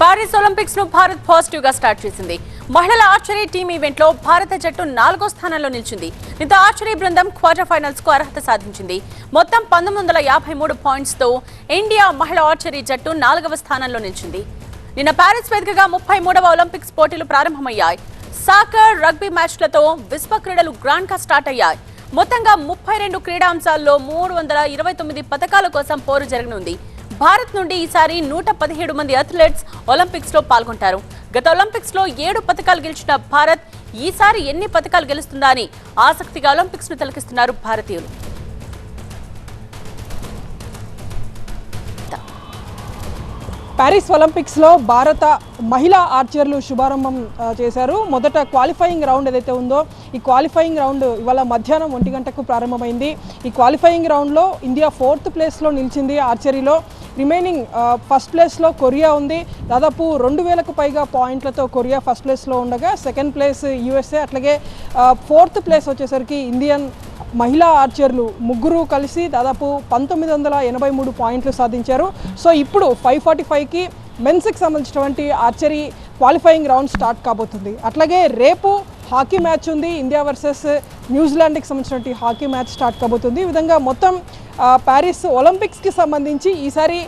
Paris ఒలింపిక్స్ను Bharat పాజిటివ్గా start చేసింది. మహిళల ఆర్చరీ టీమ్ ఈవెంట్లో భారత జట్టు నాలుగో స్థానంలో నిలిచింది. దీంతో ఆర్చరీ బృందం క్వార్టర్ ఫైనల్స్కు అర్హత సాధించింది. మొత్తం పంతొమ్మిది వందల యాభై మూడు పాయింట్స్తో ఇండియా మహిళా ఆర్చరీ జట్టు నాలుగవ స్థానంలో నిలిచింది. నిన్న పారిస్ వేదికగా ముప్పై మూడవ ఒలింపిక్స్ పోటీలు ప్రారంభమయ్యాయి. సాకర్ రగ్బీ మ్యాచ్లతో విశ్వ క్రీడలు గ్రాండ్గా స్టార్ట్ అయ్యాయి. మొత్తంగా ముప్పై రెండు క్రీడాంశాల్లో మూడు వందల ఇరవై తొమ్మిది పథకాల కోసం పోరు జరగనుంది. భారత్ నుండి ఈసారి నూట పదిహేడు మంది అథ్లెట్స్ ఒలింపిక్స్లో పాల్గొంటారు. గత ఒలింపిక్స్లో ఏడు పథకాలు గెలిచిన భారత్ ఈసారి ఎన్ని పథకాలు గెలుస్తుందా అని ఆసక్తిగా ఒలింపిక్స్ను తిలకిస్తున్నారు భారతీయులు. ప్యారిస్ ఒలింపిక్స్లో భారత మహిళా ఆర్చర్లు శుభారంభం చేశారు. మొదట క్వాలిఫైయింగ్ రౌండ్ ఏదైతే ఉందో ఈ క్వాలిఫైయింగ్ రౌండ్ ఇవాళ మధ్యాహ్నం ఒంటి గంటకు ప్రారంభమైంది. ఈ క్వాలిఫైయింగ్ రౌండ్లో ఇండియా ఫోర్త్ ప్లేస్లో నిలిచింది ఆర్చరీలో. రిమైనింగ్ ఫస్ట్ ప్లేస్లో కొరియా ఉంది. దాదాపు రెండు వేలకు పైగా పాయింట్లతో కొరియా ఫస్ట్ ప్లేస్లో ఉండగా సెకండ్ ప్లేస్ యూఎస్ఏ అట్లాగే uh, ఫోర్త్ ప్లేస్ వచ్చేసరికి ఇండియన్ మహిళా ఆర్చర్లు ముగ్గురు కలిసి దాదాపు పంతొమ్మిది వందల ఎనభై మూడు పాయింట్లు సాధించారు. సో ఇప్పుడు ఫైవ్ ఫార్టీ ఫైవ్కి మెన్స్కి సంబంధించినటువంటి ఆర్చరీ క్వాలిఫైయింగ్ రౌండ్ స్టార్ట్ కాబోతుంది. అట్లాగే రేపు హాకీ మ్యాచ్ ఉంది. ఇండియా వర్సెస్ న్యూజిలాండ్కి సంబంధించినటువంటి హాకీ మ్యాచ్ స్టార్ట్ కాబోతుంది. ఈ విధంగా మొత్తం ప్యారిస్ ఒలింపిక్స్కి సంబంధించి ఈసారి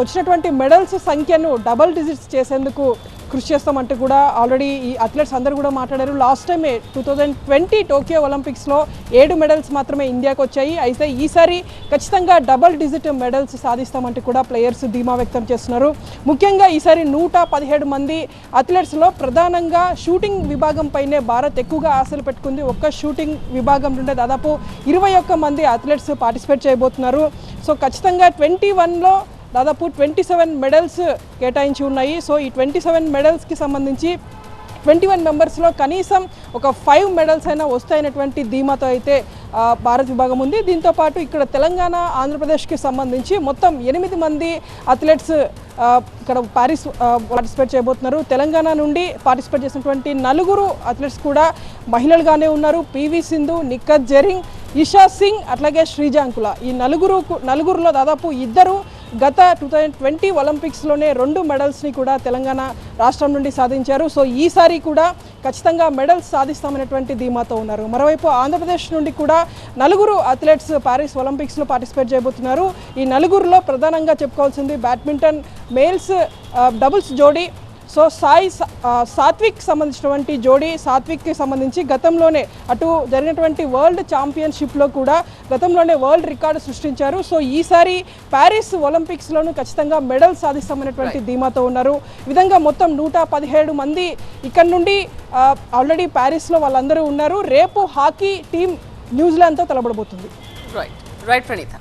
వచ్చినటువంటి మెడల్స్ సంఖ్యను డబల్ డిజిట్స్ చేసేందుకు కృషి చేస్తామంటూ కూడా ఆల్రెడీ ఈ అథ్లెట్స్ అందరూ కూడా మాట్లాడారు. లాస్ట్ టైమే టూ థౌజండ్ ట్వంటీ టోక్యో ఒలింపిక్స్లో ఏడు మెడల్స్ మాత్రమే ఇండియాకు వచ్చాయి. అయితే ఈసారి ఖచ్చితంగా డబల్ డిజిట్ మెడల్స్ సాధిస్తామంటూ కూడా ప్లేయర్స్ ధీమా వ్యక్తం చేస్తున్నారు. ముఖ్యంగా ఈసారి నూట పదిహేడు మంది అథ్లెట్స్లో ప్రధానంగా షూటింగ్ విభాగం పైనే భారత్ ఎక్కువగా ఆశలు పెట్టుకుంది. ఒక్క షూటింగ్ విభాగం నుండే దాదాపు ఇరవై ఒక్క మంది అథ్లెట్స్ పార్టిసిపేట్ చేయబోతున్నారు. సో ఖచ్చితంగా ట్వంటీ వన్లో దాదాపు ట్వంటీ సెవెన్ మెడల్స్ కేటాయించి ఉన్నాయి. సో ఈ ట్వంటీ సెవెన్ మెడల్స్కి సంబంధించి ట్వంటీ వన్ మెంబర్స్లో కనీసం ఒక ఫైవ్ మెడల్స్ అయినా వస్తాయనేటువంటి ధీమాతో అయితే ఆ, భారత్ విభాగం ఉంది. దీంతో పాటు ఇక్కడ తెలంగాణ ఆంధ్రప్రదేశ్కి సంబంధించి మొత్తం ఎనిమిది మంది అథ్లెట్స్ ఇక్కడ ప్యారిస్ పార్టిసిపేట్ చేయబోతున్నారు. తెలంగాణ నుండి పార్టిసిపేట్ చేసినటువంటి నలుగురు అథ్లెట్స్ కూడా మహిళలుగానే ఉన్నారు. పివి సింధు నిక్కత్ జరింగ్ ఇషా సింగ్ అట్లాగే శ్రీజాంకుల. ఈ నలుగురు నలుగురులో దాదాపు ఇద్దరు గత టూ థౌజండ్ ట్వంటీ ఒలింపిక్స్లోనే రెండు మెడల్స్ని కూడా తెలంగాణ రాష్ట్రం నుండి సాధించారు. సో ఈసారి కూడా ఖచ్చితంగా మెడల్స్ సాధిస్తామనేటువంటి ధీమాతో ఉన్నారు. మరోవైపు ఆంధ్రప్రదేశ్ నుండి కూడా నలుగురు అథ్లెట్స్ ప్యారిస్ ఒలింపిక్స్లో పార్టిసిపేట్ చేయబోతున్నారు. ఈ నలుగురిలో ప్రధానంగా చెప్పుకోవాల్సింది బ్యాడ్మింటన్ మేల్స్ డబుల్స్ జోడీ సో సాయి సాత్విక్ సంబంధించినటువంటి జోడీ సాత్విక్కి సంబంధించి గతంలోనే అటు జరిగినటువంటి వరల్డ్ ఛాంపియన్షిప్లో కూడా గతంలోనే వరల్డ్ రికార్డు సృష్టించారు. సో ఈసారి ప్యారిస్ ఒలింపిక్స్లోనూ ఖచ్చితంగా మెడల్ సాధిస్తామనేటువంటి ధీమాతో ఉన్నారు. విధంగా మొత్తం నూట పదిహేడు మంది ఇక్కడ నుండి ఆల్రెడీ ప్యారిస్లో వాళ్ళందరూ ఉన్నారు. రేపు హాకీ టీం న్యూజిలాండ్తో తలబడబోతుంది. Right right Praneetha